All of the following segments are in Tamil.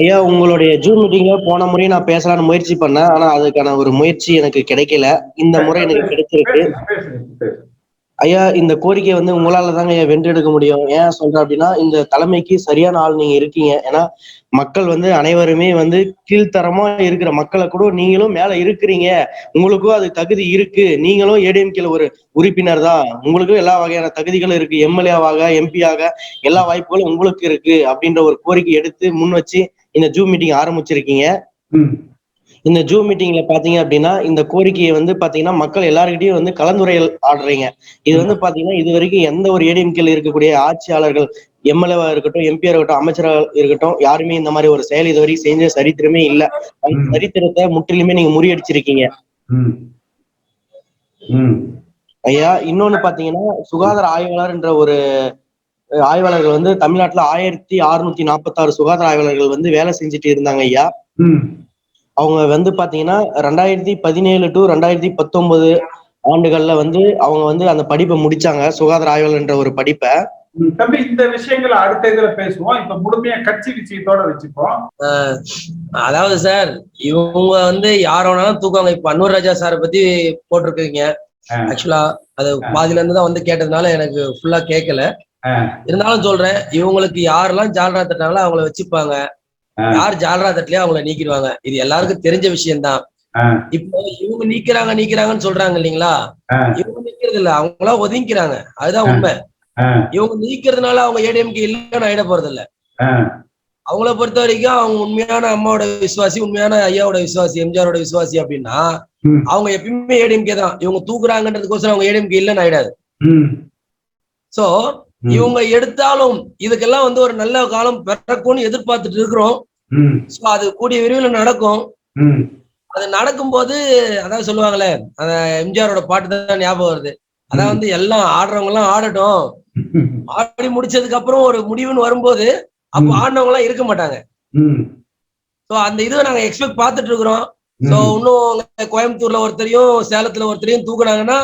ஐயா உங்களுடைய ஜூம் மீட்டிங்ல போன முறை நான் பேசலாம்னு முயற்சி பண்ணேன். ஆனா அதுக்கான ஒரு முயற்சி எனக்கு கிடைக்கல. இந்த முறை எனக்கு கிடைச்சிருக்கு. ஐயா இந்த கோரிக்கையை வந்து உங்களால தாங்க ஐயா வென்றெடுக்க முடியும். ஏன் சொல்றேன் அப்படின்னா இந்த தலைமைக்கு சரியான ஆள் நீங்க இருக்கீங்க. ஏன்னா மக்கள் வந்து அனைவருமே வந்து கீழ்த்தரமா இருக்கிற மக்களை கூட நீங்களும் மேல இருக்கிறீங்க. உங்களுக்கும் அது தகுதி இருக்கு. நீங்களும் ஏடிஎம்கேல ஒரு உறுப்பினர் தான். உங்களுக்கும் எல்லா வகையான தகுதிகளும் இருக்கு. எம்எல்ஏவாக எம்பியாக எல்லா வாய்ப்புகளும் உங்களுக்கு இருக்கு அப்படின்ற ஒரு கோரிக்கை எடுத்து முன் வச்சு இந்த ஜூம் மீட்டிங் ஆரம்பிச்சிருக்கீங்க. இந்த ஜூம் மீட்டிங்ல பாத்தீங்க அப்படின்னா இந்த கோரிக்கையை வந்து பாத்தீங்கன்னா மக்கள் எல்லாருக்கிட்டையும் வந்து கலந்துரையல் ஆடுறீங்க. இது வந்து பாத்தீங்கன்னா இது வரைக்கும் எந்த ஒரு ஏடிஎம்கேல இருக்கக்கூடிய ஆட்சியாளர்கள் எம்எல்ஏவா இருக்கட்டும் எம்பியா இருக்கட்டும் அமைச்சராக இருக்கட்டும் யாருமே இந்த மாதிரி ஒரு செயல் இது வரைக்கும் செஞ்ச சரித்திரமே இல்ல. சரித்திரத்தை முற்றிலுமே நீங்க முறியடிச்சிருக்கீங்க. ஐயா இன்னொன்னு பாத்தீங்கன்னா சுகாதார ஆய்வாளர் என்ற ஒரு ஆய்வாளர்கள் வந்து தமிழ்நாட்டுல ஆயிரத்தி அறுநூத்தி நாற்பத்தாறு சுகாதார ஆய்வாளர்கள் வந்து வேலை செஞ்சுட்டு இருந்தாங்க ஐயா ம். அவங்க வந்து பாத்தீங்கன்னா ரெண்டாயிரத்தி பதினேழு டு ரெண்டாயிரத்தி பத்தொன்பது ஆண்டுகள்ல வந்து அவங்க வந்து அந்த படிப்பை முடிச்சாங்க சுகாதார ஆய்வாளர் என்ற ஒரு படிப்பை. தம்பி இந்த விஷயங்களை அடுத்த இதுல பேசுவோம் இப்ப முழுமையா கட்சி விஷயத்தோட வச்சுப்போம் அதாவது சார் இவங்க வந்து யார வேணாலும் தூக்குவாங்க இப்ப அன்வர் ராஜா சாரை பத்தி போட்டிருக்கீங்க. ஆக்சுவலா அது பாதியில இருந்து தான் வந்து கேட்டதுனால எனக்கு ஃபுல்லா கேட்கல. இருந்தாலும் சொல்றேன் இவங்களுக்கு யாரெல்லாம் ஜால்ரா தட்டினாங்களோ அவங்கள வச்சுப்பாங்க. யார் ஜால்ரா தட்டலையோ அவங்கள நீக்கிடுவாங்க இது எல்லாருக்கும் தெரிஞ்ச விஷயம்தான். இப்போ இவங்க நீக்கிறாங்க நீக்கிறாங்கன்னு சொல்றாங்க இல்லைங்களா. இவங்க நீக்கிறது இல்ல அவங்களா ஒதுங்கிக்கிறாங்க அதுதான் உண்மை. இவங்க நீக்கிறதுனால அவங்க ஏடிஎம்கே இல்லைன்னு ஆயிட போறது இல்ல. அவங்கள பொறுத்த வரைக்கும் அவங்க உண்மையான அம்மாவோட விசுவாசி உண்மையான ஐயாவோட விசுவாசி எம்ஜிஆரோட விசுவாசி அப்படின்னா. அவங்க எப்பயுமே ஏடிஎம்கே தான் இவங்க தூக்குறாங்கன்றதுக்கோசரம் அவங்க ஏடிஎம்கே இல்லைன்னு ஆயிடாது. சோ. இவங்க எடுத்தாலும் இதுக்கெல்லாம் வந்து ஒரு நல்ல காலம் பிறக்கும்னு எதிர்பார்த்துட்டு இருக்கிறோம். சோ அது கூடிய விரைவில் நடக்கும். அது நடக்கும்போது அதான் சொல்லுவாங்களே அந்த எம்ஜிஆரோட பாட்டு தான் ஞாபகம் வருது. அதான் வந்து எல்லாம் ஆடுறவங்க எல்லாம் ஆடட்டும் ஆடி முடிச்சதுக்கு அப்புறம் ஒரு முடிவுன்னு வரும்போது அப்ப. ஆடினவங்க எல்லாம் இருக்க மாட்டாங்க. சோ அந்த இதுவை நாங்க எக்ஸ்பெக்ட் பார்த்துட்டு இருக்கிறோம். சோ இன்னும் கோயம்புத்தூர்ல ஒருத்தரையும் சேலத்துல ஒருத்தரையும் தூக்குனாங்கன்னா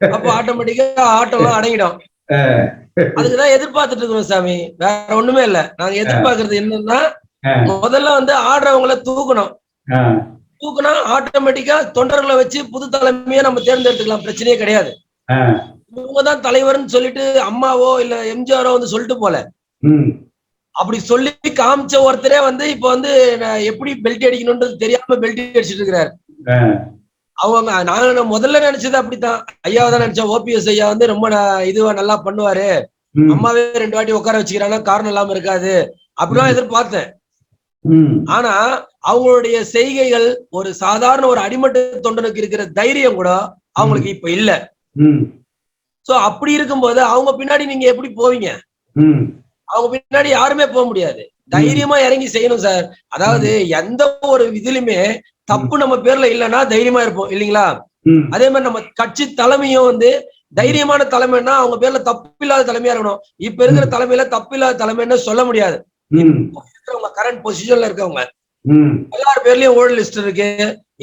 அப்ப ஆட்டோமேட்டிக்கா ஆட்டம் எல்லாம் அடங்கிடும். அதுக்குதான் எதிர்பார்த்துட்டு இருக்கிறோம் சாமி வேற ஒண்ணுமே இல்ல நாங்க எதிர்பார்க்கறது என்னன்னா. முதல்ல வந்து ஆடுறவங்கள தூக்கணும். தூக்குனா ஆட்டோமேட்டிக்கா தொண்டர்களை வச்சு புது தலைமையை நம்ம தேர்ந்தெடுத்துக்கலாம் பிரச்சனையே கிடையாது. இவங்கதான் தலைவர்னு சொல்லிட்டு அம்மாவோ இல்ல எம்ஜிஆரோ வந்து சொல்லிட்டு போல. அப்படி சொல்லி காமிச்ச ஒருத்தரே வந்து இப்ப வந்து எப்படி பெல்ட் அடிக்கணும்ன்றது தெரியாம பெல்ட் அடிச்சிட்டு இருக்கிறாரு. அவங்க நாங்க முதல்ல நினைச்சது அப்படித்தான். ஐயாவை தான் நினைச்சோம் ஓபிஎஸ் ஐயா வந்து ரொம்ப இதுவா நல்லா பண்ணுவாரு. அம்மாவே ரெண்டு வாட்டி உட்கார வச்சுக்கிறாங்கன்னா காரணம் இல்லாம இருக்காது. அப்படிலாம் எதிர்பார்த்தேன். ஆனா அவங்களுடைய செய்கைகள் ஒரு சாதாரண ஒரு அடிமட்ட தொண்டனுக்கு இருக்கிற தைரியம் கூட அவங்களுக்கு இப்ப இல்ல. சோ அப்படி இருக்கும்போது அவங்க பின்னாடி நீங்க எப்படி போவீங்க. அவங்க பின்னாடி யாருமே போக முடியாது. தைரியமா இறங்கி செய்யணும் சார். அதாவது எந்த ஒரு இதுலயுமே தப்பு நம்ம பேர்ல இல்லைன்னா தைரியமா இருப்போம் இல்லைங்களா. அதே மாதிரி நம்ம கட்சி தலைமையும் வந்து தைரியமான தலைமைன்னா அவங்க பேர்ல தப்பு இல்லாத தலைமையா இருக்கணும் இப்ப இருக்கிற தலைமையில தப்பு இல்லாத தலைமைன்னு சொல்ல முடியாது. இருக்கிறவங்க கரண்ட் பொசிஷன்ல இருக்கவங்க. எல்லார் பேர்லயும் ஓல்டு லிஸ்ட் இருக்கு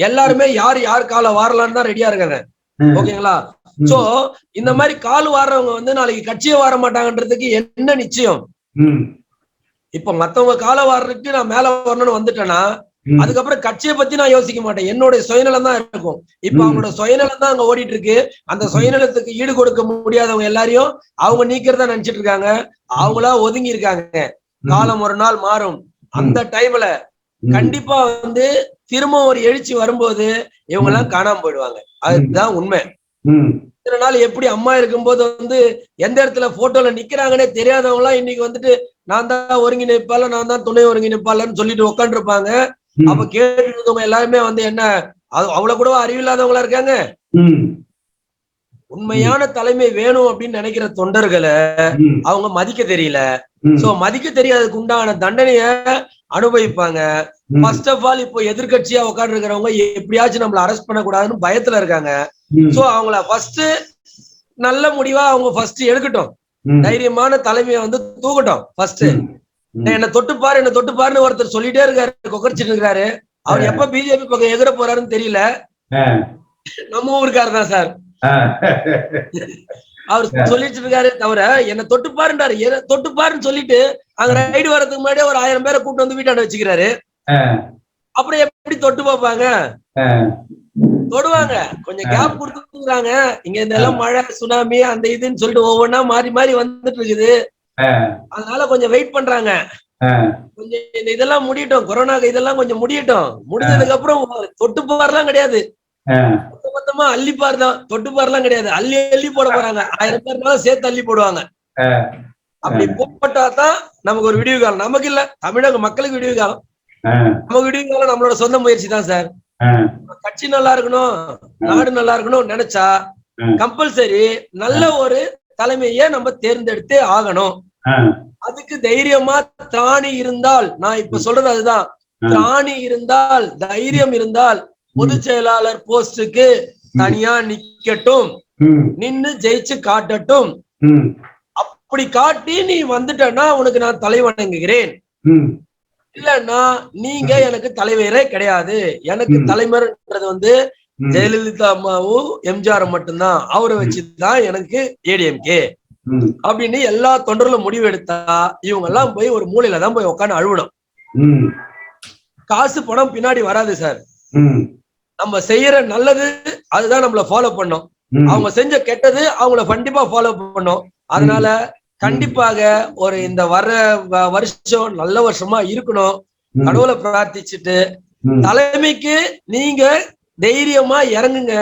எல்லாருமே யார் யார் கால வாரலான்னு தான் ரெடியா இருக்காங்க ஓகேங்களா சோ இந்த மாதிரி கால் வாடுறவங்க வந்து நாளைக்கு கட்சியை வார மாட்டாங்கன்றதுக்கு என்ன நிச்சயம். இப்ப மத்தவங்க கால வாடுறதுக்கு நான் மேல வரணும்னு வந்துட்டேன்னா. அதுக்கப்புறம் கட்சியை பத்தி நான் யோசிக்க மாட்டேன். என்னுடைய சுயநலம் தான் இருக்கும். இப்ப. அவங்களோட சுயநலம் தான் அங்க ஓடிட்டு இருக்கு அந்த சுயநலத்துக்கு ஈடு கொடுக்க முடியாதவங்க எல்லாரையும் அவங்க நீக்கிறதா நினைச்சிட்டு இருக்காங்க. அவங்களா ஒதுங்கி இருக்காங்க. காலம் ஒரு நாள் மாறும். அந்த டைம்ல. கண்டிப்பா வந்து திரும்ப ஒரு எழுச்சி வரும்போது இவங்க எல்லாம் காணாம போயிடுவாங்க. அதுதான் உண்மை. இத்தனை நாள் எப்படி அம்மா இருக்கும்போது வந்து எந்த இடத்துல போட்டோல நிக்கிறாங்கன்னே தெரியாதவங்க எல்லாம் இன்னைக்கு வந்துட்டு நான் தான் ஒருங்கிணைப்பாளர் நான் தான் துணை ஒருங்கிணைப்பாளர்னு சொல்லிட்டு உட்காந்துருப்பாங்க. அப்ப கேட்டு இருக்கவங்க எல்லாருமே வந்து என்ன அவ்வளவு கூட அறிவில்லாதவங்களா இருக்காங்க. உண்மையான தலைமை வேணும் அப்படின்னு நினைக்கிற தொண்டர்களை. அவங்க மதிக்க தெரியல. சோ மதிக்க தெரியாததுக்கு உண்டான தண்டனைய அனுபவிப்பாங்க. ஃபர்ஸ்ட் ஆஃப் ஆல் இப்போ எதிர்க்கட்சியா உட்கார்ந்து இருக்கிறவங்க எப்படியாச்சும் நம்மள அரெஸ்ட் பண்ணக்கூடாதுன்னு பயத்துல இருக்காங்க. சோ அவங்கள ஃபர்ஸ்ட் நல்ல முடிவா அவங்க ஃபர்ஸ்ட் எடுக்கட்டும். தைரியமான தலைமையை வந்து தூக்கட்டும் ஃபர்ஸ்ட். என்ன தொட்டு பாரு என்ன தொட்டு பாருன்னு ஒருத்தர் சொல்லிட்டே இருக்காரு கொக்கரிச்சிட்டு இருக்காரு. அவர் எப்ப பிஜேபி பக்கம் எகிற போறாருன்னு தெரியல. நம்ம ஊருக்காரர் தான் சார். அவர் சொல்லிட்டு இருக்காரு தவிர என்ன தொட்டு பாருன்றாரு தொட்டு பாருன்னு சொல்லிட்டு அங்க ரைடு வர்றதுக்கு முன்னாடியே ஒரு ஆயிரம் பேரை கூட்டு வந்து வீட்டாண்ட வச்சுக்கிறாரு. அப்புறம் எப்படி தொட்டு பார்ப்பாங்க? தொடுவாங்க. கொஞ்சம் கேப் கொடுத்துருக்காங்க இங்க இந்த எல்லாம் மழை சுனாமி அந்த இதுன்னு சொல்லிட்டு ஒவ்வொன்னா மாறி மாறி வந்துட்டு இருக்குது. அதனால கொஞ்சம் வெயிட் பண்றாங்க. கொஞ்சம் இதெல்லாம் முடியட்டும். கொரோனா இதெல்லாம் கொஞ்சம் முடியட்டும். முடிஞ்சதுக்கு அப்புறம் தொட்டு பாருலாம் கிடையாது. மொத்த மொத்தமா அள்ளி பார் தான். தொட்டு பாருலாம் கிடையாது. அள்ளி அள்ளி போட போறாங்க. ஆயிரம் பேர்னாலும் சேர்த்து அள்ளி போடுவாங்க. அப்படி போட்டா தான் நமக்கு ஒரு விடிவு காலம் நமக்கு இல்ல. தமிழக மக்களுக்கு விடிவு காலம் நமக்கு விடிவு காலம் நம்மளோட சொந்த முயற்சி தான் சார். கட்சி நல்லா இருக்கணும். நாடு நல்லா இருக்கணும் நினைச்சா கம்பல்சரி நல்ல ஒரு தலைமையை நம்ம தேர்ந்தெடுத்தே ஆகணும். அதுக்கு தைரியமா திராணி இருந்தால் நான் இப்ப சொல்றது அதுதான். திராணி இருந்தால் தைரியம் இருந்தால் பொதுச் செயலாளர் போஸ்டுக்கு தனியா நிக்கட்டும். நின்னு ஜெயிச்சு காட்டட்டும். அப்படி காட்டி நீ வந்துட்டன்னா உனக்கு நான் தலை வணங்குகிறேன். இல்லன்னா நீங்க எனக்கு தலைவரே கிடையாது. எனக்கு தலைவர்ன்றது வந்து ஜெயலலிதா அம்மாவும் எம்ஜிஆர் மட்டும்தான். அவரை வச்சுதான் எனக்கு ஏடிஎம்கே. அப்படின்னு எல்லா தொண்டர்களும் முடிவு எடுத்தா இவங்க எல்லாம் போய் ஒரு மூலையில தான் போய் உட்காந்து அழுவணும். காசு பணம் பின்னாடி வராது சார். நம்ம செய்யற நல்லது அதுதான் நம்மள ஃபாலோ பண்ணும். அவங்க செஞ்ச கெட்டது அவங்கள கண்டிப்பா ஃபாலோ பண்ணும். அதனால கண்டிப்பாக ஒரு இந்த வர்ற வ- வருஷம் நல்ல வருஷமா இருக்கணும். கடவுளை பிரார்த்திச்சுட்டு தலைமைக்கு நீங்க தைரியமா இறங்குங்க.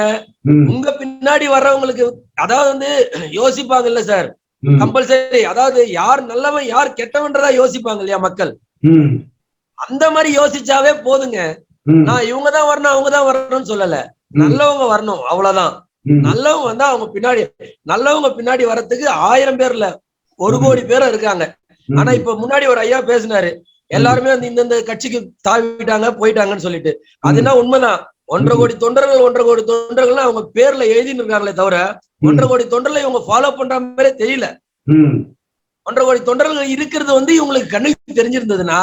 உங்க பின்னாடி வர்றவங்களுக்கு அதாவது வந்து யோசிப்பாங்க இல்ல சார் கம்பல்சரி. அதாவது யார் நல்லவன் யார் கெட்டவன்றதா யோசிப்பாங்க இல்லையா மக்கள்? அந்த மாதிரி யோசிச்சாவே போதுங்க. நான் இவங்க தான் வரணும் அவங்க தான் வரணும்னு சொல்லல. நல்லவங்க வரணும் அவ்வளவுதான். நல்லவங்க வந்தா அவங்க பின்னாடி நல்லவங்க பின்னாடி வர்றதுக்கு ஆயிரம் பேர் இல்ல ஒரு கோடி பேர் இருக்காங்க. ஆனா இப்ப முன்னாடி ஒரு ஐயா பேசினாரு எல்லாருமே வந்து இந்தந்த கட்சிக்கு தாவிட்டாங்க போயிட்டாங்கன்னு சொல்லிட்டு. அதுனா உண்மைதான்? ஒன்றரை கோடி தொண்டர்கள் ஒன்றரை கோடி தொண்டர்கள் அவங்க பேர்ல எழுதின்னு இருக்காங்களே தவிர ஒன்றரை கோடி தொண்டர்களை இவங்க ஃபாலோ பண்ற மாதிரி தெரியல. ஒன்றரை கோடி தொண்டர்கள் இருக்கிறது வந்து இவங்களுக்கு கண்ணுக்கு தெரிஞ்சிருந்ததுன்னா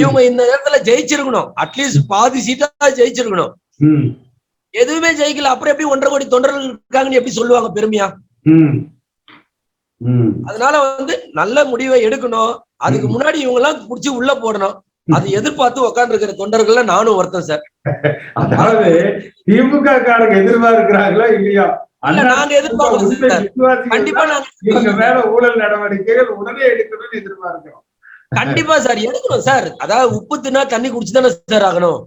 இவங்க இந்த நேரத்துல ஜெயிச்சிருக்கணும். அட்லீஸ்ட் பாதி சீட்டா ஜெயிச்சிருக்கணும். எதுவுமே ஜெயிக்கல. அப்புறம் எப்படி ஒன்றரை கோடி தொண்டர்கள் இருக்காங்கன்னு எப்படி சொல்லுவாங்க பெருமையா? அதனால வந்து நல்ல முடிவை எடுக்கணும். அதுக்கு முன்னாடி இவங்க எல்லாம் புடிச்சு உள்ள போடணும். அது எதிர்பார்த்து உட்கார்ந்து இருக்கிற தொண்டர்கள்ல நானும் ஒருத்தன் சார். அதாவது திமுக காரங்க எதிர்பார்க்கிறாங்களா இல்லையா? இல்ல நாங்க விசுவாசிகள் கண்டிப்பா நாங்க மேல ஊழல் நடவடிக்கைகள் உடனே எடுக்கணும்னு எதிர்பார்க்கிறோம். கண்டிப்பா சார். எடுக்கணும் சார். அதாவது உப்பு தின்னா தண்ணி குடிச்சுதானே சார் ஆகணும்.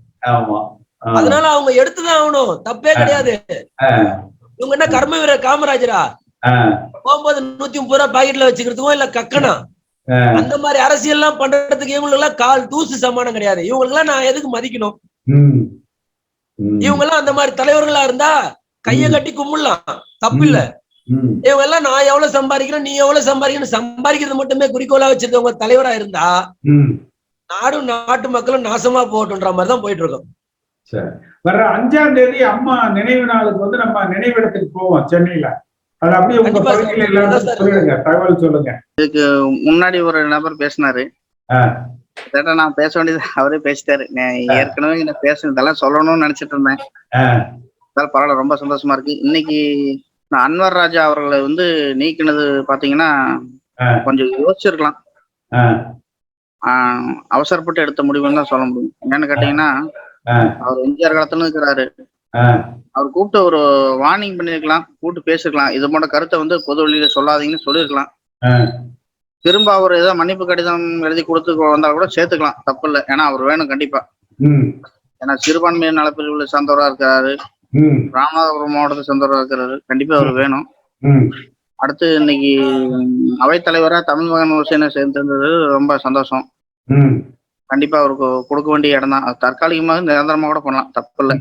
அதனால அவங்க எடுத்துதான் ஆகணும். தப்பே கிடையாது. இவங்க என்ன கர்ம வீரர் காமராஜரா. போகும்போது நூத்தி முப்பது ரூபாய் பாக்கெட்ல வச்சுக்கிறதுக்கும் இல்ல கக்கனா. அந்த மாதிரி அரசியல் எல்லாம் பண்றதுக்கு இவங்களுக்கு எல்லாம் கால் தூசு சமானம் கிடையாது. இவங்களுக்கு எல்லாம் நான் எதுக்கு மதிக்கணும். இவங்க எல்லாம் அந்த மாதிரி தலைவர்களா இருந்தா கைய கட்டி கும்பிடலாம். தப்பு இல்ல. இவங்க எல்லாம் நான் எவ்வளவு சம்பாதிக்கிறேன் நீ எவ்வளவு சம்பாதிக்கணும் சம்பாதிக்கிறது மட்டுமே குறிக்கோளா வச்சிருக்கவங்க தலைவரா இருந்தா. நாடும் நாட்டு மக்களும் நாசமா போகட்டும்ன்ற மாதிரி தான் போயிட்டு இருக்கோம் சரி. வர்ற அஞ்சாம் தேதி அம்மா நினைவு நாளுக்கு வந்து நம்ம நினைவிடத்துக்கு போவோம் சென்னையில. அது அப்படியே உங்க கண்டிப்பா சார். பகுதியில எல்லாரும் சார். சொல்லுங்க தகவல் சொல்லுங்க முன்னாடி ஒரு நபர் பேசினாரு. கேட்டா நான் பேச வேண்டியது அவரே பேசிட்டாரு நான் ஏற்கனவே என்ன பேசுனதெல்லாம் சொல்லணும்னு நினைச்சிட்டு இருந்தேன் ஆ. அதால பரவாயில்ல ரொம்ப சந்தோஷமா இருக்கு இன்னைக்கு நான் அன்வர் ராஜா அவர்களை வந்து நீக்கினது பாத்தீங்கன்னா. கொஞ்சம் யோசிச்சிருக்கலாம் அவசரப்பட்டு எடுத்த முடிவுன்னு தான் சொல்ல முடியும் என்னன்னு கேட்டீங்கன்னா. அவர் எம்ஜிஆர் காலத்துல இருக்கிறாரு. அவர் கூப்பிட்டு ஒரு வார்னிங் பண்ணிருக்கலாம் கூப்பிட்டு பேசிருக்கலாம். இது போன்ற கருத்தை வந்து பொது வழியில சொல்லாதீங்கன்னு சொல்லியிருக்கலாம். திரும்ப அவர் ஏதோ மன்னிப்பு கடிதம் எழுதி கொடுத்து வந்தா கூட சேர்த்துக்கலாம். தப்பு இல்லை. ஏன்னா அவர் வேணும் கண்டிப்பா. ஏன்னா சிறுபான்மையினர் நலப்பிரிவுல சேர்ந்தவரா இருக்காரு. ராமநாதபுரம் மாவட்டத்தை சேர்ந்தவரா இருக்கிறாரு கண்டிப்பா அவர் வேணும். அடுத்து இன்னைக்கு அவைத்தலைவரா தமிழ் மகன் ஹுசேனை சேர்ந்திருந்தது ரொம்ப சந்தோஷம். கண்டிப்பா அவருக்கு கொடுக்க வேண்டிய இடம் தான் தற்காலிகமாக நிரந்தரமா கூட பண்ணலாம். தப்பு இல்லை.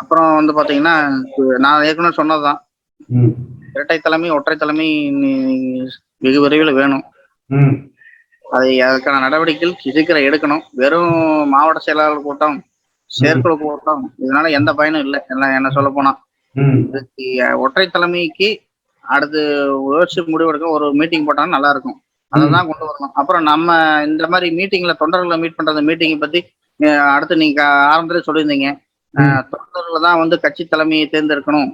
அப்புறம் வந்து பாத்தீங்கன்னா நான் ஏற்கனவே சொன்னதுதான். இரட்டை தலைமை ஒற்றை தலைமை வெகு விரைவில் வேணும். அதை அதுக்கான நடவடிக்கைகள் சீக்கிரம் எடுக்கணும். வெறும் மாவட்ட செயலாளர் கூட்டம் செயற்குழு கூட்டம் இதனால எந்த பயனும் இல்லை. எல்லாம் என்ன சொல்ல போனா. இதுக்கு ஒற்றை தலைமைக்கு அடுத்து யோசிச்சு முடிவெடுக்க ஒரு மீட்டிங் போட்டாலும் நல்லா இருக்கும் அதை தான் கொண்டு வரணும். அப்புறம் நம்ம இந்த மாதிரி மீட்டிங்ல தொண்டர்களை மீட் பண்ற மீட்டிங்கை பத்தி அடுத்து நீங்க ஆரம்பத்திலே சொல்லியிருந்தீங்க. தொண்டர்களை தான் வந்து கட்சி தலைமையை தேர்ந்தெடுக்கணும்.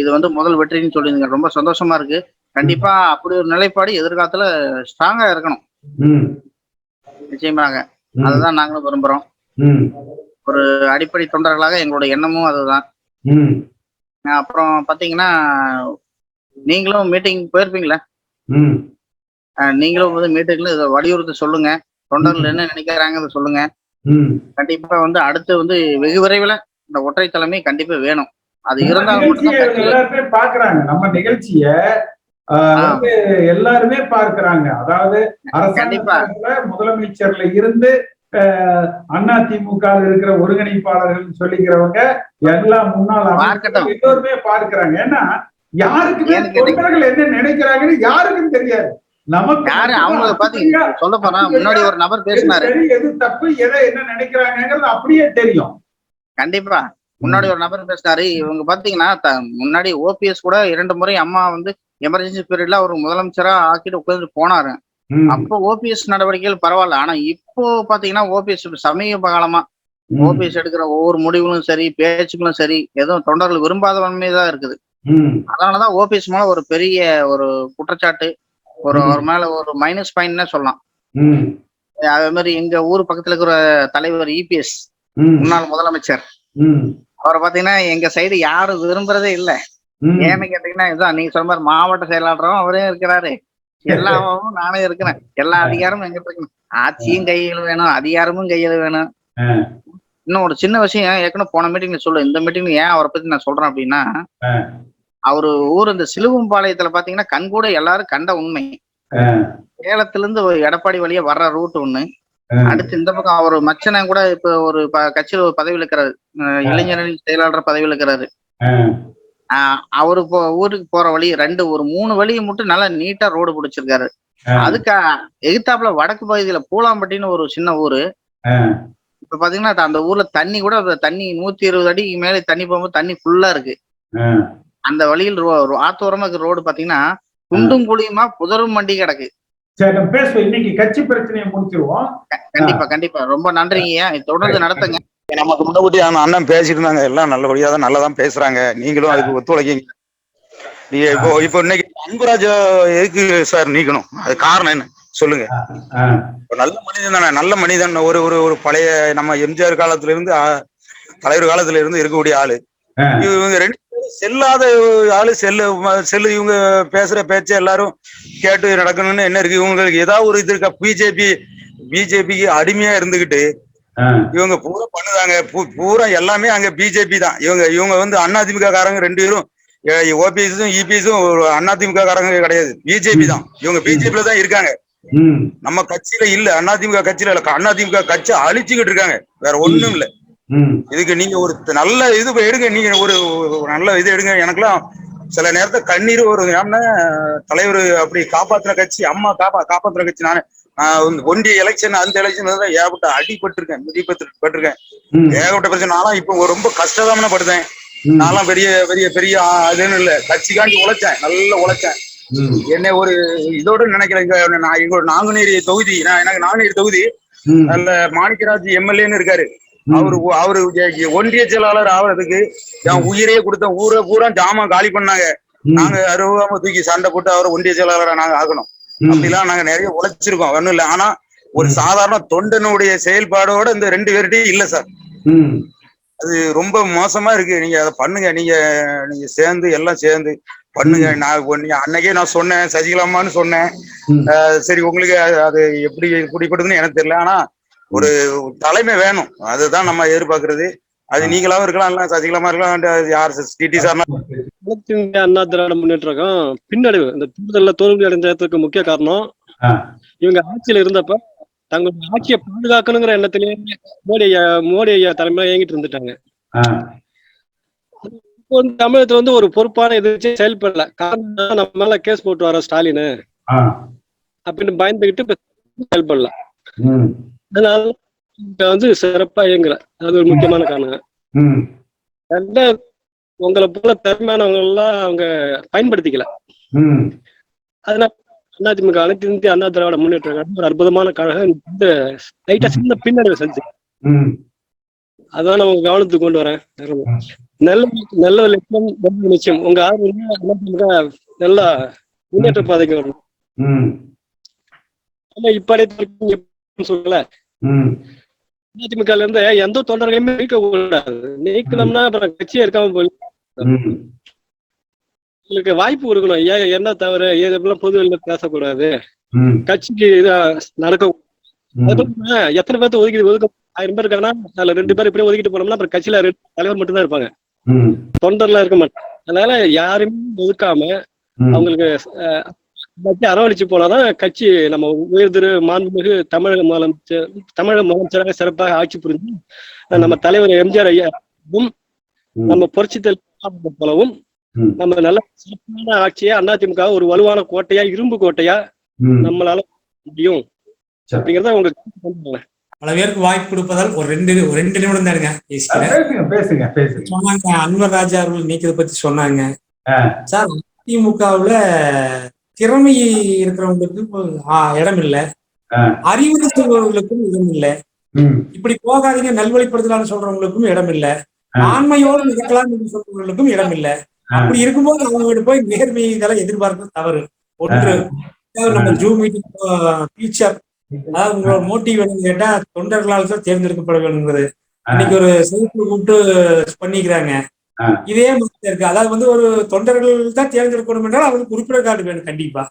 இது வந்து முதல் வெற்றின்னு சொல்லிருங்க ரொம்ப சந்தோஷமா இருக்கு. கண்டிப்பா அப்படி ஒரு நிலைப்பாடு எதிர்காலத்துல ஸ்ட்ராங்கா இருக்கணும். நிச்சயமாக. அதுதான் நாங்களும் விரும்புறோம். ஒரு அடிப்படை தொண்டர்களாக எங்களோட எண்ணமும் அதுதான். அப்புறம் பாத்தீங்கன்னா நீங்களும் மீட்டிங் போயிருப்பீங்களா? நீங்களும் வந்து மீட்டிங்ல இதை வலியுறுத்தி சொல்லுங்க. தொண்டர்கள் என்ன நினைக்கிறாங்க சொல்லுங்க. ம் கண்டிப்பா வந்து அடுத்து வந்து வெகு விரைவில் இந்த ஒற்றை தலைமை கண்டிப்பா வேணும். அது இருந்தால் எல்லாருமே பாக்குறாங்க நம்ம நிகழ்ச்சிய எல்லாருமே பார்க்கறாங்க. அதாவது கண்டிப்பா. அரசாங்கத்துல முதலமைச்சர்ல இருந்து அண்ணா திமுக இருக்கிற ஒருங்கிணைப்பாளர்கள் சொல்லிக்கிறவங்க எல்லா முன்னாள் எல்லோருமே பார்க்கறாங்க. ஏன்னா யாருக்குமே தொண்டர்கள் என்ன நினைக்கிறாங்கன்னு யாருக்கும் தெரியாது. யாரு? அப்படியா? சொல்ல போனா முன்னாடி ஒரு நபர் பேசினாரு. சரி எது தப்பு எதை என்ன நினைக்கிறாங்கிறது அப்படியே தெரியும். கண்டிப்பா. முன்னாடி ஒரு நபர் பேசினாரு. இவங்க பாத்தீங்கன்னா முன்னாடி ஓபிஎஸ் கூட இரண்டு முறை அம்மா வந்து எமர்ஜென்சி பீரியட்ல அவர் முதலமைச்சரா ஆக்கிட்டு உட்கார்ந்து போனாரு. அப்போ ஓபிஎஸ் நடவடிக்கைகள் பரவாயில்ல. ஆனா இப்போ பாத்தீங்கன்னா ஓபிஎஸ் சமீப காலமா ஓபிஎஸ் எடுக்கிற ஒவ்வொரு முடிவுகளும் சரி பேச்சுக்களும் சரி எதுவும் தொண்டர்கள் விரும்பாதவன்மே தான் இருக்குது. அதனாலதான் ஓபிஎஸ் மேல ஒரு பெரிய ஒரு குற்றச்சாட்டு ஒரு. அவர் மேல ஒரு மைனஸ் பாயிண்ட்னே சொல்லலாம். அதே மாதிரி எங்க ஊர் பக்கத்துல இருக்கிற தலைவர் இபிஎஸ் ம், முன்னாள் முதலமைச்சர். அவரை பாத்தீங்கன்னா எங்க சைடு யாரும் விரும்புறதே இல்ல. ஏன்னு கேட்டீங்கன்னா இதுதான் நீங்க சொன்ன மாதிரி மாவட்ட செயலாளரும் அவரே இருக்கிறாரு. எல்லாமும் நானே இருக்கிறேன். எல்லா அதிகாரமும் எங்கிட்ட இருக்கு ஆட்சியும் கையில் வேணும் அதிகாரமும் கையில் வேணும். இன்னும் ஒரு சின்ன விஷயம் ஏற்கனவே போன மீட்டிங்ல சொல்லு. இந்த மீட்டிங்ல ஏன் அவரை பத்தி நான் சொல்றேன் அப்படின்னா. அவரு ஊர் இந்த சிலுவம்பாளையத்துல பாத்தீங்கன்னா கண்கூட எல்லாரும் கண்ட உண்மை. சேலத்துல இருந்து ஒரு எடப்பாடி வழியா வர்ற ரூட் ஒண்ணு. அடுத்து இந்த பக்கம் அவர் மச்சனை கூட இப்ப ஒரு கட்சியில ஒரு பதவியில் இருக்கிறாரு இளைஞரணி செயலாளர் பதவியில் இருக்கிறாரு அவரு இப்போ ஊருக்கு போற வழி ரெண்டு ஒரு மூணு வழியை மட்டும் நல்லா நீட்டா ரோடு பிடிச்சிருக்காரு. அதுக்கு எதிர்த்தாப்புல வடக்கு பகுதியில பூலாம்பட்டின்னு ஒரு சின்ன ஊரு. இப்ப பாத்தீங்கன்னா அந்த ஊர்ல தண்ணி கூட தண்ணி நூத்தி இருபது அடிக்கு மேல தண்ணி போகும்போது தண்ணி ஃபுல்லா இருக்கு. அந்த வழியில் ஆத்தோரமா இருக்கிற ரோடு பாத்தீங்கன்னா குண்டும் குழியுமா புதரும் மண்டி கிடக்கு. கண்டிப்பா கண்டிப்பா. ரொம்ப நன்றிங்கய்யா இது தொடர்ந்து நடத்துங்க. நமக்கு முன்னக்கூட்டி அந்த அண்ணன் பேசிட்டு இருந்தாங்க. எல்லாம் நல்லபடியா தான் நல்லா தான் பேசுறாங்க. நீங்களும் அதுக்கு ஒத்துழைக்கீங்க. நீங்க இப்போ இப்போ இன்னைக்கு அன்புராஜ எதுக்கு சார் நீக்கணும்? அது காரணம் என்ன? சொல்லுங்க. நல்ல மனிதன் தானே. நல்ல மனிதன் ஒரு ஒரு ஒரு பழைய நம்ம எம்ஜிஆர் காலத்துல இருந்து தலைவர் காலத்துல இருந்து இருக்கக்கூடிய ஆளு. இவங்க ரெண்டு பேரும் செல்லாத ஆளு செல்லு செல்லு இவங்க பேசுற பேச்ச எல்லாரும் கேட்டு நடக்கணும்னு என்ன இருக்கு? இவங்களுக்கு ஏதாவது ஒரு இது இருக்கா? பிஜேபி பிஜேபிக்கு அடிமையா இருந்துகிட்டு. இவங்க பூரா பண்ணுதாங்க. பூரா எல்லாமே அங்க பிஜேபி தான். இவங்க இவங்க வந்து அதிமுக காரங்க ரெண்டு பேரும் ஓபிஎஸும் இபிஎஸும் அதிமுக காரங்க கிடையாது. பிஜேபி தான். இவங்க பிஜேபில தான் இருக்காங்க. நம்ம கட்சியில இல்ல. அதிமுக கட்சியில இல்ல. அதிமுக கட்சி அழிச்சுக்கிட்டு இருக்காங்க. வேற ஒண்ணும் இல்ல. இதுக்கு நீங்க ஒரு நல்ல இது எடுங்க. நீங்க ஒரு நல்ல இது எடுங்க. எனக்கெல்லாம் சில நேரத்துல கண்ணீர் ஒரு ஏன்னா தலைவர் அப்படி காப்பாத்துற கட்சி அம்மா காப்பா காப்பாத்துற கட்சி நானு. நான் ஒன்றிய எலெக்ஷன் அந்த எலெக்ஷன் தான் ஏகப்பட்ட அடிபட்டிருக்கேன் பட்டிருக்கேன். ஏகப்பட்ட பிரச்சனை. நான்லாம் இப்போ ரொம்ப கஷ்டதாமன படுத்தேன். நான்லாம் பெரிய பெரிய பெரிய அதுன்னு இல்ல. கட்சிக்காண்டி உழைச்சேன். நல்லா உழைச்சேன். என்ன ஒரு இதோட நினைக்கிறேன். நான் எங்களோட நாங்குநேரி தொகுதி நான் எனக்கு நாங்குநேரி தொகுதி. நல்ல மாணிக்கராஜ் எம்எல்ஏன்னு இருக்காரு. அவரு அவரு ஒன்றிய செயலாளர் ஆவறதுக்கு என் உயிரையே கொடுத்த ஊரை பூரா ஜாமான் காலி பண்ணாங்க. நாங்க அறுபதாம தூக்கி சண்டை போட்டு அவரை ஒன்றிய செயலாளரா நாங்க ஆகணும். அப்படிலாம் நாங்க நிறைய உழைச்சிருக்கோம். ஒண்ணும் இல்ல. ஆனா ஒரு சாதாரண தொண்டனுடைய செயல்பாடோட இந்த ரெண்டு பேர்கிட்டயும் இல்ல சார். அது ரொம்ப மோசமா இருக்கு. நீங்க அதை பண்ணுங்க. நீங்க நீங்க சேர்ந்து எல்லாம் சேர்ந்து பண்ணுங்க. நான் அன்னைக்கே நான் சொன்னேன். சசிகலாமான்னு சொன்னேன். சரி உங்களுக்கு அது- எப்படி பிடிப்படுதுன்னு எனக்கு தெரியல. ஆனா ஒரு தலைமை வேணும். அதுதான் நம்ம எதிர்பார்க்கறது. அது நீங்களாவும் இருக்கலாம் இல்ல சசிகலாமா இருக்கலாம் யார் டிடி சார் அனைத்து இந்திய அண்ணா திராவிட முன்னேற்றம் பின்னடைவு. இந்த தேர்தலில் தோல்வி அடைஞ்சதுக்கு முக்கிய காரணம். இவங்க ஆட்சியில இருந்தப்ப தங்களுடைய ஆட்சியை பாதுகாக்கணுங்கிற எண்ணத்திலேயே மோடி ஐயா மோடி ஐயா தலைமையில இயங்கிட்டு இருந்துட்டாங்க. தமிழகத்துல வந்து ஒரு பொறுப்பான எதிர்த்து செயல்படல. காரணம் நம்ம மேல கேஸ் போட்டு வர ஸ்டாலின். அப்படின்னு பயந்துகிட்டு செயல்படல. அதனால வந்து சிறப்பா இயங்கல அது ஒரு முக்கியமான காரணம். ரெண்டாவது உங்களை போல திறமையானவங்க எல்லாம் அவங்க பயன்படுத்திக்கல. அதனால அதிமுக அனைத்து இந்திய அண்ணா திராவிட முன்னேற்ற கழகம் ஒரு அற்புதமான கழகம். இந்த லைட்டா சின்ன பின்னடைவு செஞ்சு. அதான் உங்க கவனத்துக்கு கொண்டு வரேன். நல்ல நல்ல லட்சம் நல்ல நிச்சயம். உங்க ஆர்வம் நல்லா முன்னேற்ற பாதைக்கு வரணும். ஆனா இப்ப சொல்லல. அதிமுகல இருந்து எந்த தொண்டர்களையுமே நீக்க கூடாது. நீக்கணும்னா அப்புறம் கட்சியே இருக்காம போய் ம். உங்களுக்கு வாய்ப்பு கொடுக்கணும். ஏன் என்ன தவிர இதெல்லாம் பொது வெளில பேசக்கூடாது. கட்சிக்கு இதா நடக்க எத்தனை பேர்த்த ஒதுக்கி ஒதுக்க ஆயிரம் பேர் இருக்காங்கன்னா அதுல ரெண்டு பேர் இப்படியே ஒதுக்கிட்டு போனோம்னா அப்புறம் கட்சியில ரெண்டு தலைவர் மட்டும் தான் இருப்பாங்க தொண்டர்லாம் இருக்க மாட்டாங்க. அதனால யாருமே ஒதுக்காம அவங்களுக்கு கட்சி அரவணைச்சு போனாதான் கட்சி நம்ம உயர்திரு மாண்புமிகு தமிழக முதலமைச்சர் தமிழக முதலமைச்சராக சிறப்பாக ஆட்சி புரிஞ்சு நம்ம தலைவர் எம்ஜிஆர் ஐயாவும். நம்ம புரட்சி தலைவர் போலவும். நம்ம நல்ல சிறப்பான ஆட்சியை அதிமுக ஒரு வலுவான கோட்டையா இரும்பு கோட்டையா நம்மளால முடியும். அப்படிங்கறத உங்களுக்கு பல பேருக்கு வாய்ப்பு கொடுப்பதால் ஒரு ரெண்டு ஒரு ரெண்டு நிமிடம் தானுங்க பேசுங்க சொன்னாங்க அன்வர் ராஜா அவர்கள் நீக்கிறத பத்தி சொன்னாங்க. சார் அதிமுகவுல திறமை இருக்கிறவங்களுக்கு இடம் இல்ல ஆ. அறிவுரை சொல்பவர்களுக்கும் இடம் இல்ல இப்படி போகாதீங்க நல்வழிப்படுத்தலாம்னு சொல்றவங்களுக்கும் இடம் இல்ல. ஆண்மையோடு நிகழ்க்கலாம் என்று சொல்றவர்களுக்கும் இடம் இல்ல. அப்படி இருக்கும்போது அவங்க போய் நேர்மை இதெல்லாம் எதிர்பார்க்கிறது தவறு. ஒன்று நம்ம ஜூம் மீட்டிங் ஃபியூச்சர் அதாவது உங்களோட மோட்டிவ் வேணும்னு கேட்டா தொண்டர்களால் தான் தேர்ந்தெடுக்கப்பட வேணுங்கிறது. இன்னைக்கு ஒரு சிறப்பு கூப்பிட்டு பண்ணிக்கிறாங்க. இதே மாதிரி இருக்கு. அதாவது வந்து ஒரு தொண்டர்கள் தான் தேர்ந்தெடுக்கணும் என்றால் அவங்களுக்கு உறுப்பினர் கார்டு வேணும் கண்டிப்பா.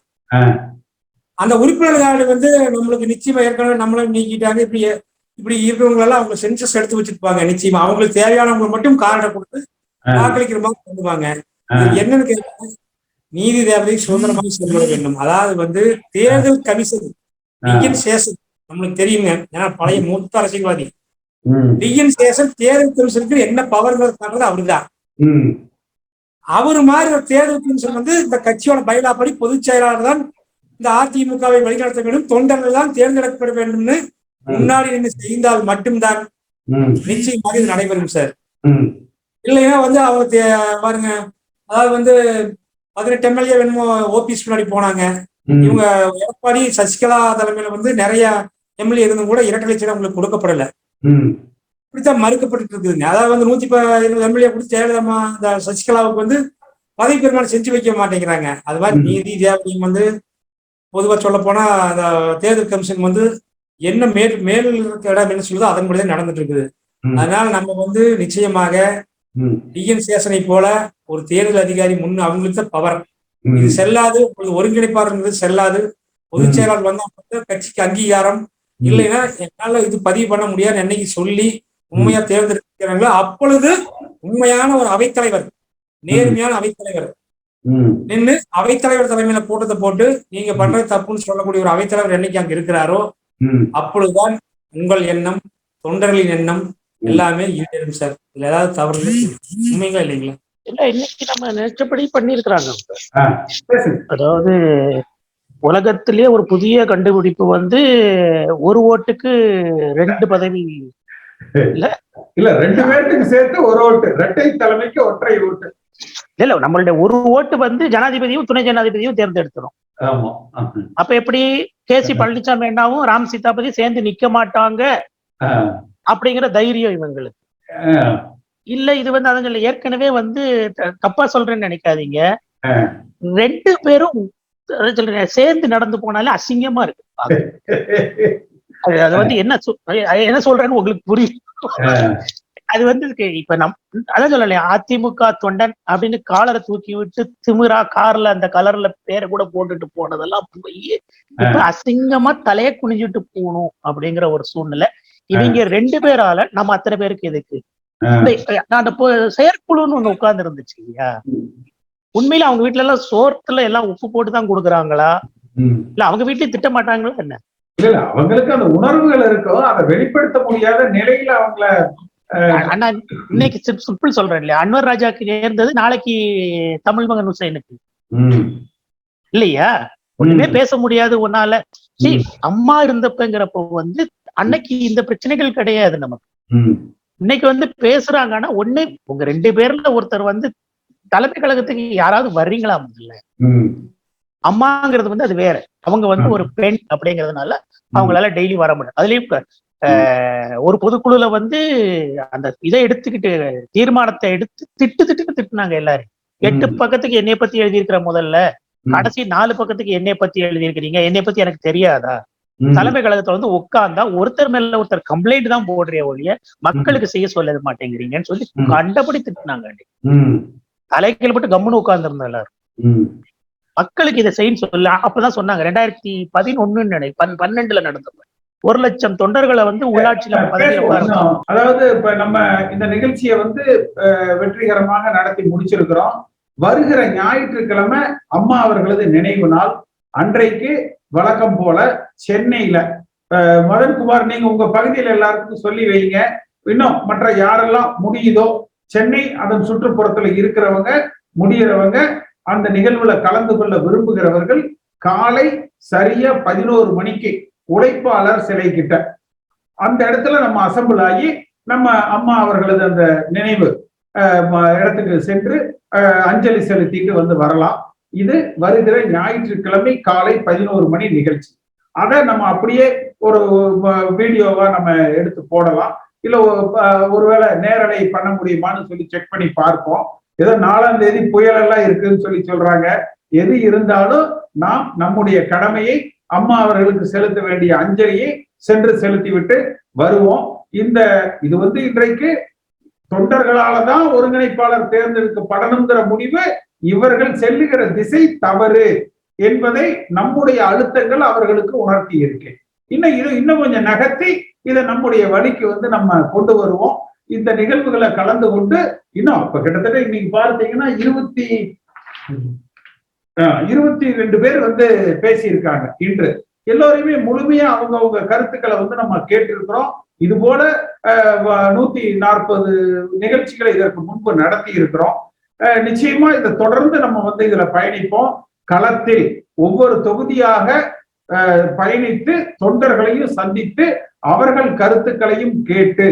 அந்த உறுப்பினர் கார்டு வந்து நம்மளுக்கு நிச்சயமா ஏற்கனவே நம்மளும் நீக்கிட்டாங்க. இப்படி இப்படி இருக்கிறவங்க எல்லாம் அவங்க சென்சஸ் எடுத்து வச்சிருப்பாங்க நிச்சயமா. அவங்களுக்கு தேவையானவங்க மட்டும் கார்டை கொடுத்து. வாக்களிக்கிற மாதிரி பண்ணுவாங்க. என்னன்னு கேட்டா நீதி தேவதை சுதந்திரமாக செயல்பட வேண்டும். அதாவது வந்து தேர்தல் கமிஷன் டிஎன் சேஷன் நம்மளுக்கு தெரியுங்க. ஏன்னா பழைய மூத்த அரசியல்வாதி. டிஎன் சேஷன் தேர்தல் கமிஷனுக்கு என்ன பவர் அவருதான். ம் அவர் மாதிரி ஒரு தேர்தல் கமிஷன் வந்து இந்த கட்சியோட பயிலா படி பொதுச் செயலாளர் தான் இந்த அதிமுகவை வழிநடத்த வேண்டும் தொண்டர்கள் தான் தேர்ந்தெடுக்கப்பட வேண்டும்னு முன்னாடி நின்று செய்தால் மட்டும்தான் நிச்சயமாக இது நடைபெறும் சார். இல்லைன்னா வந்து அவங்க பாருங்க அதாவது வந்து பதினெட்டு எம்எல்ஏ வேணுமோ ஓபிஎஸ் முன்னாடி போனாங்க. இவங்க எடப்பாடி சசிகலா தலைமையில வந்து நிறைய எம்எல்ஏ இருந்தும் கூட இரட்டை சீட் அவங்களுக்கு கொடுக்கப்படல. இப்படித்தான் மறுக்கப்பட்டு இருக்குதுங்க. அதாவது வந்து நூத்தி இருபது எம்எல்ஏ கொடுத்து ஜெயலலிதா இந்த சசிகலாவுக்கு வந்து பதவி பெருமானம் செஞ்சு வைக்க மாட்டேங்கிறாங்க. அது மாதிரி. நீதி தேவதையும் வந்து பொதுவா சொல்ல போனா அந்த தேர்தல் கமிஷன் வந்து என்ன மேல் மேல் இருக்க இடம் என்ன சொல்லுதோ அதன்படி தான் நடந்துட்டு இருக்குது. அதனால நம்ம வந்து நிச்சயமாக டிஎன் சேஷனை போல ஒரு தேர்தல் அதிகாரி முன் அவங்களுக்கு தான் பவர் இது செல்லாது ஒரு ஒருங்கிணைப்பாளர் செல்லாது. பொதுச். செயலாளர் வந்தா கட்சிக்கு அங்கீகாரம். இல்லைன்னா என்னால இது பதிவு பண்ண முடியாது என்னைக்கு சொல்லி உண்மையா தேர்ந்தெடுக்கிறாங்களோ அப்பொழுது உண்மையான ஒரு அவைத்தலைவர் நேர்மையான அவைத்தலைவர். ம். நின்று அவைத்தலைவர் தலைமையில கூட்டத்தை போட்டு நீங்க பண்றது தப்புன்னு சொல்லக்கூடிய ஒரு அவைத்தலைவர் என்னைக்கு அங்க இருக்கிறாரோ ம். அப்பொழுதுதான் உங்கள் எண்ணம் தொண்டர்களின் எண்ணம் எல்லாமே ஈடேறும் சார். இதுல ஏதாவது தவறு உண்மைங்களா இல்லைங்களா? இல்ல இன்னைக்கு நம்ம நினைச்சபடி பண்ணிருக்கிறாங்க அதாவது உலகத்திலேயே ஒரு புதிய கண்டுபிடிப்பு வந்து ஒரு ஓட்டுக்கு ரெண்டு பதவி இல்ல. ரெண்டு பேர்த்துக்கு சேர்த்து ஒரு ஓட்டு. இரட்டை தலைமைக்கு ஒற்றை ஓட்டு. இல்ல இல்ல நம்மளுடைய ஒரு ஓட்டு வந்து ஜனாதிபதியும் துணை ஜனாதிபதியும் தேர்ந்தெடுத்துரும். அப்ப எப்படி கே சி பழனிசாமி அண்ணாவும் ராம் சீதாபதி சேர்ந்து நிக்க மாட்டாங்க? அப்படிங்கிற தைரியம் இவங்களுக்கு. இல்ல இது வந்து அதுங்கள ஏற்கனவே வந்து தப்பா சொல்றேன்னு நினைக்காதீங்க. ரெண்டு பேரும் சேர்ந்து நடந்து போனாலே அசிங்கமா இருக்கு. அது வந்து என்ன என்ன சொல்றேன்னு உங்களுக்கு புரியும். அது வந்து. இப்ப நம் அதான் சொல்லலையா அதிமுக தொண்டன் அப்படின்னு காலரை தூக்கி விட்டு திமிரா கார்ல அந்த கலர்ல பேரை கூட போட்டுட்டு போனதெல்லாம் போய் இப்ப அசிங்கமா தலைய குனிஞ்சிட்டு போகணும் அப்படிங்கிற ஒரு சூழ்நிலை. இவங்க ரெண்டு பேரால நம்ம அத்தனை பேருக்கு எதுக்கு? அந்த செயற்குழுன்னு ஒண்ணு உட்கார்ந்து இருந்துச்சு இல்லையா? உண்மையில அவங்க வீட்ல எல்லாம் சோத்துல எல்லாம் உப்பு போட்டு தான் கொடுக்குறாங்களா. இல்ல அவங்க வீட்லயும் திட்ட மாட்டாங்களா என்ன? இல்ல இல்ல அவங்களுக்கு அந்த உணர்வுகள் இருக்கும் அதை வெளிப்படுத்த முடியாத நிலையில அவங்கள அண்ணா இன்னைக்கு சிம்- சிம்பிள் சொல்றேன் இல்லையா? அன்வர் ராஜாக்கு நேர்ந்தது நாளைக்கு தமிழ் மகன் ஹுசைனுக்கு. இல்லையா? ஒண்ணுமே பேச முடியாது சரி ம், அம்மா இருந்தப்பங்கிறப்போ வந்து அன்னைக்கு இந்த பிரச்சனைகள் கிடையாது நமக்கு. இன்னைக்கு வந்து பேசுறாங்கன்னா ஒண்ணு உங்க ரெண்டு பேர்ல ஒருத்தர் வந்து தலைமை கழகத்துக்கு யாராவது வர்றீங்களா முதல்ல? அம்மாங்கிறது வந்து அது வேற. அவங்க வந்து ஒரு பெண் அப்படிங்கறதுனால அவங்களால டெய்லி வர முடியும் அதுலயும் ஒரு பொதுக்குழுல வந்து அந்த இதை எடுத்துக்கிட்டு தீர்மானத்தை எடுத்து திட்டு திட்டுன்னு திட்டுனாங்க எல்லாரும் எட்டு. பக்கத்துக்கு என்னை பத்தி எழுதியிருக்கிற முதல்ல. கடைசி நாலு பக்கத்துக்கு என்னை பத்தி எழுதியிருக்கிறீங்க என்னை பத்தி எனக்கு தெரியாதா. தலைமை கழகத்துல வந்து உட்கார்ந்தா ஒருத்தர் மேல ஒருத்தர் கம்ப்ளைண்ட் தான் போடுறிய ஒழிய மக்களுக்கு செய்ய சொல்ல மாட்டேங்கிறீங்கன்னு சொல்லி. கண்டபடி திட்டுனாங்க ம். தலைக்கீழ் போட்டு கம்முன்னு உட்கார்ந்துருந்தோம் எல்லாரும் ம். மக்களுக்கு இதை செய்யு சொல்ல அப்பதான் சொன்னாங்க ரெண்டாயிரத்தி பதினொன்னு நினை பன் பன்னெண்டுல நடந்தது. ஒரு லட்சம் தொண்டர்களை வந்து உள்ளாட்சியில. அதாவது இப்ப நம்ம இந்த நிகழ்ச்சியை வந்து வெற்றிகரமாக நடத்தி முடிச்சிருக்கிறோம். வருகிற ஞாயிற்றுக்கிழமை அம்மா அவர்களது நினைவு நாள். அன்றைக்கு வழக்கம் போல சென்னையில மதன்குமார் நீங்க உங்க பகுதியில் எல்லாருக்கும் சொல்லி வைங்க. இன்னும் மற்ற யாரெல்லாம் முடியுதோ சென்னை அதன் சுற்றுப்புறத்துல இருக்கிறவங்க முடியறவங்க அந்த நிகழ்வுல கலந்து கொள்ள விரும்புகிறவர்கள் காலை சரியா பதினோரு மணிக்கு உழைப்பாளர் சிலை கிட்ட. அந்த இடத்துல நம்ம அசம்பிள் ஆகி நம்ம அம்மா அவர்களது அந்த நினைவு அஹ், இடத்துக்கு சென்று அஞ்சலி செலுத்திட்டு வந்து வரலாம். இது வருகிற ஞாயிற்றுக்கிழமை காலை பதினோரு மணி நிகழ்ச்சி. அதை நம்ம அப்படியே ஒரு வீடியோவா நம்ம எடுத்து போடலாம். இல்ல ஒருவேளை நேரலை பண்ண முடியுமான்னு சொல்லி செக் பண்ணி பார்ப்போம். ஏதோ நாலாம் தேதி புயல் எல்லாம் இருக்குன்னு சொல்லி சொல்றாங்க. எது இருந்தாலும் நாம் நம்முடைய கடமையை அம்மா அவர்களுக்கு செலுத்த வேண்டிய அஞ்சலியை சென்று செலுத்திவிட்டு வருவோம். இந்த இது வந்து இன்றைக்கு தொண்டர்களால தான் ஒருங்கிணைப்பாளர் தேர்ந்தெடுக்கப்படணுங்கிற முடிவு இவர்கள் செல்லுகிற திசை தவறு என்பதை நம்முடைய அழுத்தங்கள் அவர்களுக்கு உணர்த்தி இருக்கு இன்னும் இது இன்னும் கொஞ்சம் நகர்த்தி இதை நம்முடைய வழிக்கு வந்து நம்ம கொண்டு வருவோம். இந்த நிகழ்வுகளை கலந்து கொண்டு இன்னும் இப்ப கிட்டத்தட்ட இன்னைக்கு பார்த்தீங்கன்னா இருபத்தி ஆஹ், இருபத்தி ரெண்டு பேர் வந்து பேசியிருக்காங்க இன்று. எல்லோரையுமே முழுமையா அவங்க அவங்க கருத்துக்களை வந்து நம்ம கேட்டிருக்கிறோம். இது போல ஆஹ், நூத்தி நாற்பது நிகழ்ச்சிகளை இதற்கு முன்பு நடத்தி இருக்கிறோம் நிச்சயமா இதை தொடர்ந்து நம்ம வந்து இதுல பயணிப்போம். களத்தில் ஒவ்வொரு தொகுதியாக ஆஹ், பயணித்து தொண்டர்களையும் சந்தித்து அவர்கள் கருத்துக்களையும் கேட்டு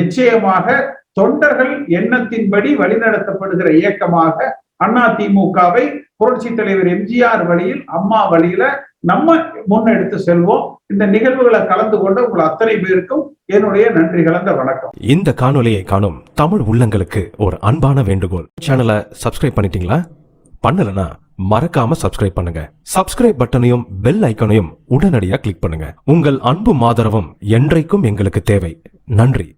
நிச்சயமாக தொண்டர்கள் எண்ணத்தின்படி வழிநடத்தப்படுகிற இயக்கமாக அண்ணா திமுகவை புரட்சி தலைவர் எம்ஜிஆர் வழியில் அம்மா வழியில நம்ம முன்னெடுத்து செல்வோம். இந்த நிகழ்வுகளை கலந்து கொண்ட உங்கள் அத்தனை பேருக்கும் என்னுடைய நன்றி கலந்த வணக்கம். இந்த காணொலியை காணும் தமிழ் உள்ளங்களுக்கு ஒரு அன்பான வேண்டுகோள். சேனலை சப்ஸ்கிரைப் பண்ணிட்டீங்களா? பண்ணலனா மறக்காம சப்ஸ்கிரைப் பண்ணுங்க. சப்ஸ்கிரைப் பட்டனையும் பெல் ஐக்கனையும் உடனடியாக கிளிக் பண்ணுங்க. உங்கள் அன்பும் ஆதரவும் என்றைக்கும் எங்களுக்கு தேவை. நன்றி.